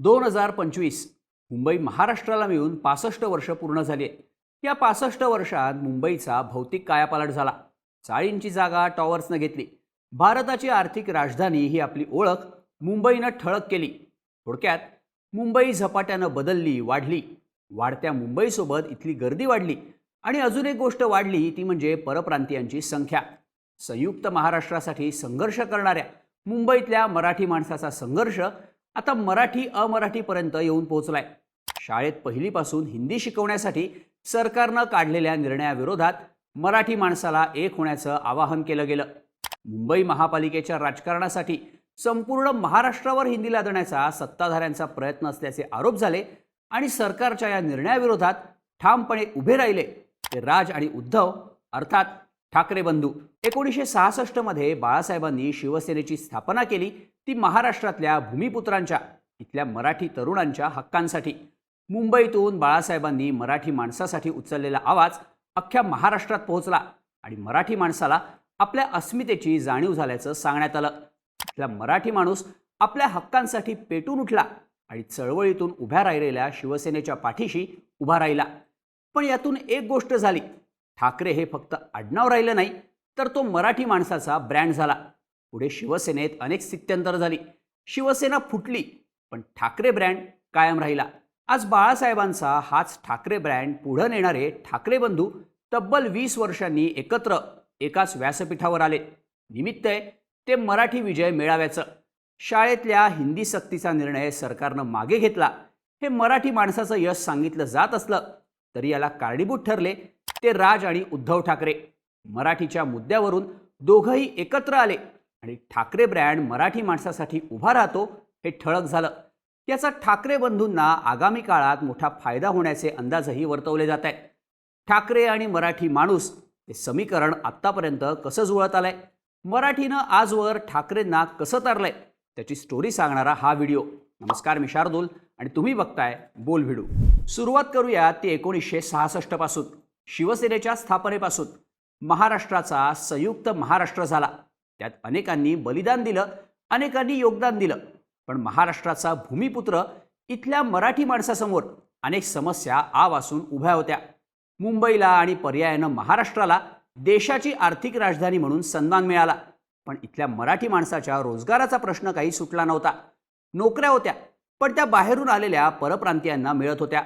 दोन हजार पंचवीस मुंबई महाराष्ट्राला मिळून पासष्ट वर्ष पूर्ण झाली आहे या पासष्ट वर्षात मुंबईचा भौतिक कायापालट झाला. चाळींची जागा टॉवर्सनं घेतली. भारताची आर्थिक राजधानी ही आपली ओळख मुंबईनं ठळक केली. थोडक्यात मुंबई झपाट्यानं बदलली वाढली. वाढत्या मुंबईसोबत इथली गर्दी वाढली आणि अजून एक गोष्ट वाढली ती म्हणजे परप्रांतीयांची संख्या. संयुक्त महाराष्ट्रासाठी संघर्ष करणाऱ्या मुंबईतल्या मराठी माणसाचा संघर्ष आता मराठी अमराठीपर्यंत येऊन पोहोचलाय. शाळेत पहिलीपासून हिंदी शिकवण्यासाठी सरकारनं काढलेल्या निर्णयाविरोधात मराठी माणसाला एक होण्याचं आवाहन केलं गेलं. मुंबई महापालिकेच्या राजकारणासाठी संपूर्ण महाराष्ट्रावर हिंदी लादण्याचा सत्ताधाऱ्यांचा प्रयत्न असल्याचे आरोप झाले आणि सरकारच्या या निर्णयाविरोधात ठामपणे उभे राहिले ते राज आणि उद्धव अर्थात ठाकरे बंधू. एकोणीसशे सहासष्टमध्ये बाळासाहेबांनी शिवसेनेची स्थापना केली ती महाराष्ट्रातल्या भूमिपुत्रांच्या इथल्या मराठी तरुणांच्या हक्कांसाठी. मुंबईतून बाळासाहेबांनी मराठी माणसासाठी उचललेला आवाज अख्ख्या महाराष्ट्रात पोहोचला आणि मराठी माणसाला आपल्या अस्मितेची जाणीव झाल्याचं सांगण्यात आलं. इथला मराठी माणूस आपल्या हक्कांसाठी पेटून उठला आणि चळवळीतून उभ्या राहिलेल्या शिवसेनेच्या पाठीशी उभा राहिला. पण यातून एक गोष्ट झाली. ठाकरे हे फक्त आडनाव राहिलं नाही तर तो मराठी माणसाचा ब्रँड झाला. पुढे शिवसेनेत अनेक स्थित्यंतर झाली. शिवसेना फुटली पण ठाकरे ब्रँड कायम राहिला. आज बाळासाहेबांचा हाच ठाकरे ब्रँड पुढं नेणारे ठाकरे बंधू तब्बल वीस वर्षांनी एकत्र एकाच व्यासपीठावर आले. निमित्त आहे ते मराठी विजय मेळाव्याचं. शाळेतल्या हिंदी सक्तीचा निर्णय सरकारनं मागे घेतला. हे मराठी माणसाचं यश सांगितलं जात असलं तरी याला कारणीभूत ठरले ते राज आणि उद्धव ठाकरे. मराठीच्या मुद्द्यावरून दोघंही एकत्र आले. आणि ठाकरे ब्रँड मराठी माणसासाठी उभा राहतो हे ठळक झालं. याचा ठाकरे बंधूंना आगामी काळात मोठा फायदा होण्याचे अंदाजही वर्तवले जात आहेत ठाकरे आणि मराठी माणूस हे समीकरण आत्तापर्यंत कसं जुळत आलंय? मराठीनं आजवर ठाकरेंना कसं तारलंय? त्याची स्टोरी सांगणारा हा व्हिडिओ. नमस्कार मी शार्दूल आणि तुम्ही बघताय बोल व्हिडिओ. सुरुवात करूया ती एकोणीसशे सहासष्टपासून शिवसेनेच्या स्थापनेपासून. महाराष्ट्राचा संयुक्त महाराष्ट्र झाला. त्यात अनेकांनी बलिदान दिलं अनेकांनी योगदान दिलं. पण महाराष्ट्राचा भूमिपुत्र इथल्या मराठी माणसासमोर अनेक समस्या आ उभ्या होत्या. मुंबईला आणि पर्यायानं महाराष्ट्राला देशाची आर्थिक राजधानी म्हणून सन्मान मिळाला. पण इथल्या मराठी माणसाच्या रोजगाराचा प्रश्न काही सुटला नव्हता. नोकऱ्या होत्या पण त्या बाहेरून आलेल्या परप्रांतीयांना मिळत होत्या.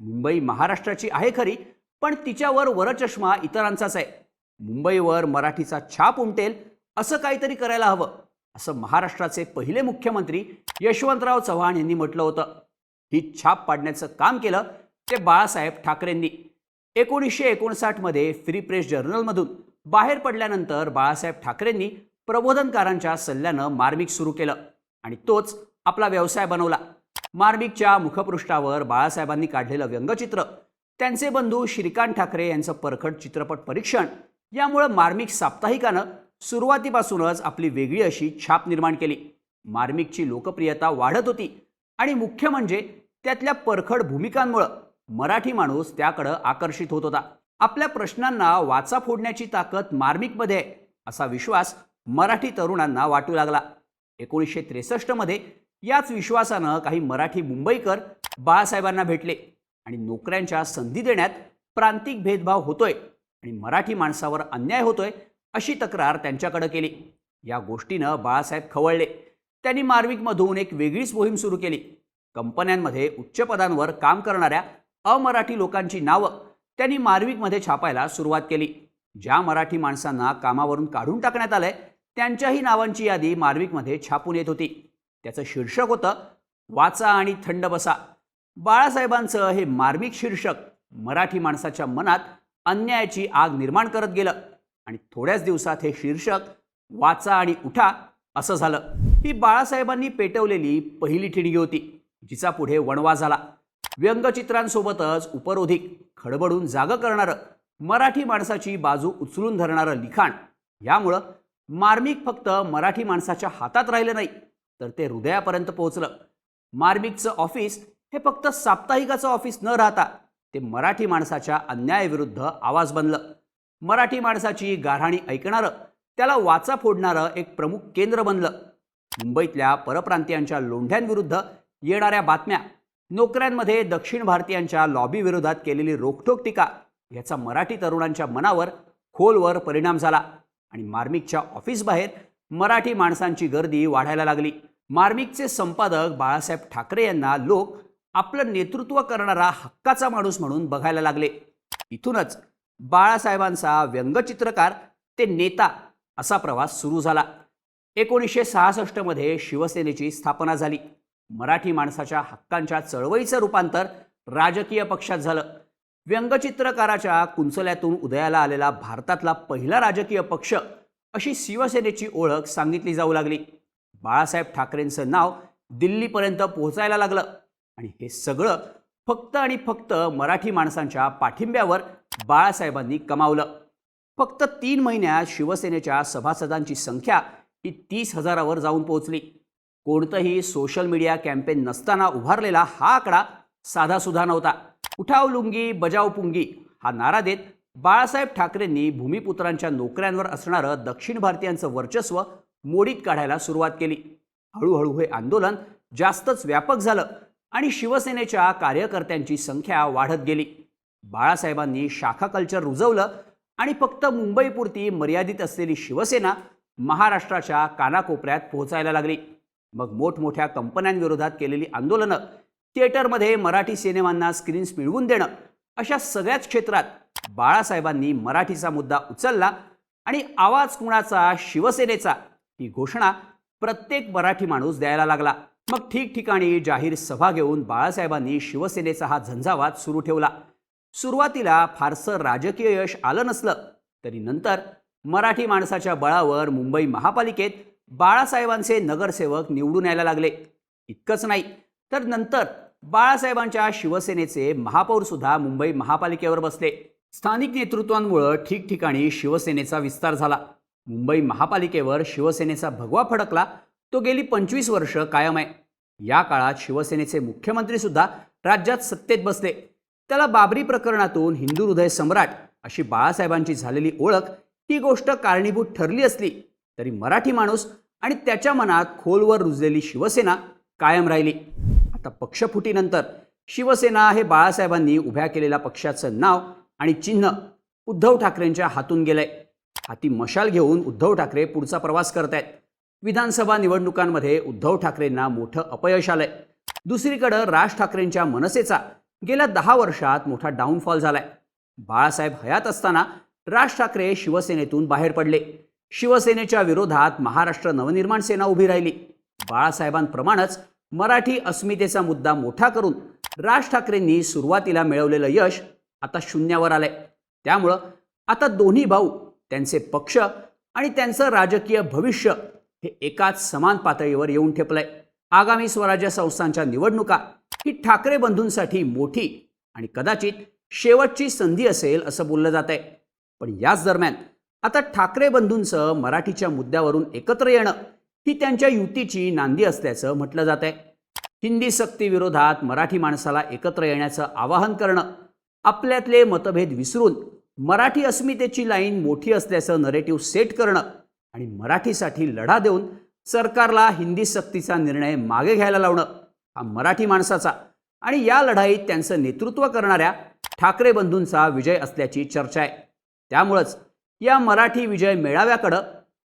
मुंबई महाराष्ट्राची आहे खरी पण तिच्यावर वरचष्मा इतरांचाच आहे. मुंबईवर मराठीचा छाप उमटेल असं काहीतरी करायला हवं. असं महाराष्ट्राचे पहिले मुख्यमंत्री यशवंतराव चव्हाण यांनी म्हटलं होतं. ही छाप पाडण्याचं काम केलं ते बाळासाहेब ठाकरेंनी. एकोणीसशे एकोणसाठमध्ये फ्री प्रेस जर्नलमधून बाहेर पडल्यानंतर बाळासाहेब ठाकरेंनी प्रबोधनकारांच्या सल्ल्यानं मार्मिक सुरू केलं आणि तोच आपला व्यवसाय बनवला. मार्मिकच्या मुखपृष्ठावर बाळासाहेबांनी काढलेलं व्यंगचित्र त्यांचे बंधू श्रीकांत ठाकरे यांचं परखड चित्रपट परीक्षण यामुळं मार्मिक साप्ताहिकानं सुरुवातीपासूनच आपली वेगळी अशी छाप निर्माण केली. मार्मिकची लोकप्रियता वाढत होती आणि मुख्य म्हणजे त्यातल्या परखड भूमिकांमुळं मराठी माणूस त्याकडं आकर्षित होत होता. आपल्या प्रश्नांना वाचा फोडण्याची ताकद मार्मिकमध्ये आहे असा विश्वास मराठी तरुणांना वाटू लागला. एकोणीसशे त्रेसष्टमध्ये याच विश्वासानं काही मराठी मुंबईकर बाळासाहेबांना भेटले आणि नोकऱ्यांच्या संधी देण्यात प्रांतिक भेदभाव होतोय आणि मराठी माणसावर अन्याय होतोय अशी तक्रार त्यांच्याकडे केली. या गोष्टीनं बाळासाहेब खवळले. त्यांनी मार्विकमधून एक वेगळीच मोहीम सुरू केली. कंपन्यांमध्ये उच्च पदांवर काम करणाऱ्या अमराठी लोकांची नावं त्यांनी मार्विकमध्ये छापायला सुरुवात केली. ज्या मराठी माणसांना कामावरून काढून टाकण्यात आलंय त्यांच्याही नावांची यादी मार्विकमध्ये छापून येत होती. त्याचं शीर्षक होतं वाचा आणि थंड बसा. बाळासाहेबांचं हे मार्मिक शीर्षक मराठी माणसाच्या मनात अन्यायाची आग निर्माण करत गेलं. आणि थोड्याच दिवसात हे शीर्षक वाचा आणि उठा असं झालं. ही बाळासाहेबांनी पेटवलेली पहिली ठिणगी होती जिचा पुढे वणवा झाला. व्यंगचित्रांसोबतच उपरोधिक खडबडून जागं करणारं मराठी माणसाची बाजू उचलून धरणारं लिखाण. यामुळं मार्मिक फक्त मराठी माणसाच्या हातात राहिलं नाही तर ते हृदयापर्यंत पोहोचलं. मार्मिकचं ऑफिस हे फक्त साप्ताहिकाचं ऑफिस न राहता ते मराठी माणसाच्या अन्यायाविरुद्ध आवाज बनलं. मराठी माणसाची गाऱ्हाणी ऐकणारं त्याला वाचा फोडणारं एक प्रमुख केंद्र बनलं. मुंबईतल्या परप्रांतीयांच्या लोंढ्यांविरुद्ध येणाऱ्या बातम्या नोकऱ्यांमध्ये दक्षिण भारतीयांच्या लॉबीविरोधात केलेली रोखठोक टीका याचा मराठी तरुणांच्या मनावर खोलवर परिणाम झाला आणि मार्मिकच्या ऑफिसबाहेर मराठी माणसांची गर्दी वाढायला लागली. मार्मिकचे संपादक बाळासाहेब ठाकरे यांना लोक आपलं नेतृत्व करणारा हक्काचा माणूस म्हणून बघायला लागले. इथूनच बाळासाहेबांचा व्यंगचित्रकार ते नेता असा प्रवास सुरू झाला. एकोणीसशे सहासष्टमध्ये शिवसेनेची स्थापना झाली. मराठी माणसाच्या हक्कांच्या चळवळीचं रूपांतर राजकीय पक्षात झालं. व्यंगचित्रकाराच्या कुंचल्यातून उदयाला आलेला भारतातला पहिला राजकीय पक्ष अशी शिवसेनेची ओळख सांगितली जाऊ लागली. बाळासाहेब ठाकरेंचं नाव दिल्लीपर्यंत पोहोचायला लागलं. आणि हे सगळं फक्त आणि फक्त मराठी माणसांच्या पाठिंब्यावर बाळासाहेबांनी कमावलं. फक्त तीन महिन्यात शिवसेनेच्या सभासदांची संख्या ही तीस हजारावर जाऊन पोहोचली. कोणतंही सोशल मीडिया कॅम्पेन नसताना उभारलेला हा आकडा साधासुद्धा नव्हता. उठाव लुंगी बजाव पुंगी हा नारा देत बाळासाहेब ठाकरेंनी भूमिपुत्रांच्या नोकऱ्यांवर असणारं दक्षिण भारतीयांचं वर्चस्व मोडीत काढायला सुरुवात केली. हळूहळू हे आंदोलन जास्तच व्यापक झालं आणि शिवसेनेच्या कार्यकर्त्यांची संख्या वाढत गेली. बाळासाहेबांनी शाखा कल्चर रुजवलं आणि फक्त मुंबईपुरती मर्यादित असलेली शिवसेना महाराष्ट्राच्या कानाकोपऱ्यात पोहोचायला लागली. मग मोठमोठ्या कंपन्यांविरोधात केलेली आंदोलनं थिएटरमध्ये मराठी सिनेमांना स्क्रीन्स मिळवून देणं अशा सगळ्याच क्षेत्रात बाळासाहेबांनी मराठीचा मुद्दा उचलला आणि आवाज कुणाचा शिवसेनेचा ही घोषणा प्रत्येक मराठी माणूस द्यायला लागला. मग ठिकठिकाणी जाहीर सभा घेऊन बाळासाहेबांनी शिवसेनेचा हा झंझावात सुरू ठेवला. सुरुवातीला फारसं राजकीय यश आलं नसलं तरी नंतर मराठी माणसाच्या बळावर मुंबई महापालिकेत बाळासाहेबांचे नगरसेवक निवडून यायला लागले. इतकंच नाही तर नंतर बाळासाहेबांच्या शिवसेनेचे महापौर सुद्धा मुंबई महापालिकेवर बसले. स्थानिक नेतृत्वांमुळं ठिकठिकाणी शिवसेनेचा विस्तार झाला. मुंबई महापालिकेवर शिवसेनेचा भगवा फडकला तो गेली पंचवीस वर्ष कायम आहे. या काळात शिवसेनेचे मुख्यमंत्री सुद्धा राज्यात सत्तेत बसले. त्याला बाबरी प्रकरणातून हिंदू हृदय सम्राट अशी बाळासाहेबांची झालेली ओळख ही गोष्ट कारणीभूत ठरली असली तरी मराठी माणूस आणि त्याच्या मनात खोलवर रुजलेली शिवसेना कायम राहिली. आता पक्षफुटीनंतर शिवसेना हे बाळासाहेबांनी उभ्या केलेल्या पक्षाचं नाव आणि चिन्ह उद्धव ठाकरेंच्या हातून गेलंय. हाती मशाल घेऊन उद्धव ठाकरे पुढचा प्रवास करतायत. विधानसभा निवडणुकांमध्ये उद्धव ठाकरेंना मोठं अपयश आलंय. दुसरीकडं राज ठाकरेंच्या मनसेचा गेल्या दहा वर्षात मोठा डाऊनफॉल झालाय. बाळासाहेब हयात असताना राज ठाकरे शिवसेनेतून बाहेर पडले. शिवसेनेच्या विरोधात महाराष्ट्र नवनिर्माण सेना उभी राहिली. बाळासाहेबांप्रमाणेच मराठी अस्मितेचा मुद्दा मोठा करून राज ठाकरेंनी सुरुवातीला मिळवलेलं यश आता शून्यावर आलंय. त्यामुळं आता दोन्ही भाऊ त्यांचे पक्ष आणि त्यांचं राजकीय भविष्य हे एकाच समान पातळीवर येऊन ठेपलंय. आगामी स्वराज्य संस्थांच्या निवडणुका ही ठाकरे बंधूंसाठी मोठी आणि कदाचित शेवटची संधी असेल असं बोललं जात आहे पण याच दरम्यान आता ठाकरे बंधूंचं मराठीच्या मुद्द्यावरून एकत्र येणं ही त्यांच्या युतीची नांदी असल्याचं म्हटलं जात आहे हिंदी सक्तीविरोधात मराठी माणसाला एकत्र येण्याचं आवाहन करणं आपल्यातले मतभेद विसरून मराठी अस्मितेची लाईन मोठी असल्याचं नरेटिव्ह सेट करणं आणि मराठीसाठी लढा देऊन सरकारला हिंदी सक्तीचा निर्णय मागे घ्यायला लावणं हा मराठी माणसाचा. आणि या लढाईत त्यांचं नेतृत्व करणाऱ्या ठाकरे बंधूंचा विजय असल्याची चर्चा आहे. त्यामुळंच या मराठी विजय मेळाव्याकडं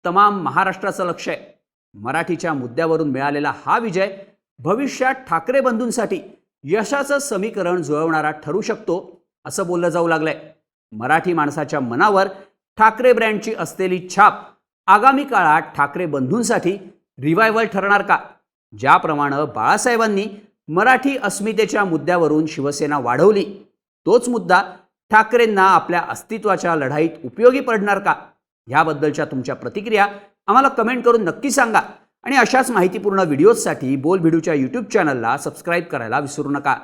तमाम महाराष्ट्राचं लक्ष आहे. मराठीच्या मुद्द्यावरून मिळालेला हा विजय भविष्यात ठाकरे बंधूंसाठी यशाचं समीकरण जुळवणारा ठरू शकतो असं बोललं जाऊ लागलंय. मराठी माणसाच्या मनावर ठाकरे ब्रँडची असलेली छाप आगामी काळात ठाकरे बंधूंसाठी रिवायवल ठरणार का? ज्याप्रमाणे बाळासाहेबांनी मराठी अस्मितेच्या मुद्द्यावरून शिवसेना वाढवली तोच मुद्दा ठाकरेंना आपल्या अस्तित्वाच्या लढाईत उपयोगी पडणार का? ह्याबद्दलच्या तुमच्या प्रतिक्रिया आम्हाला कमेंट करून नक्की सांगा आणि अशाच माहितीपूर्ण व्हिडिओजसाठी बोल भिडूच्या यूट्यूब चॅनलला सबस्क्राईब करायला विसरू नका.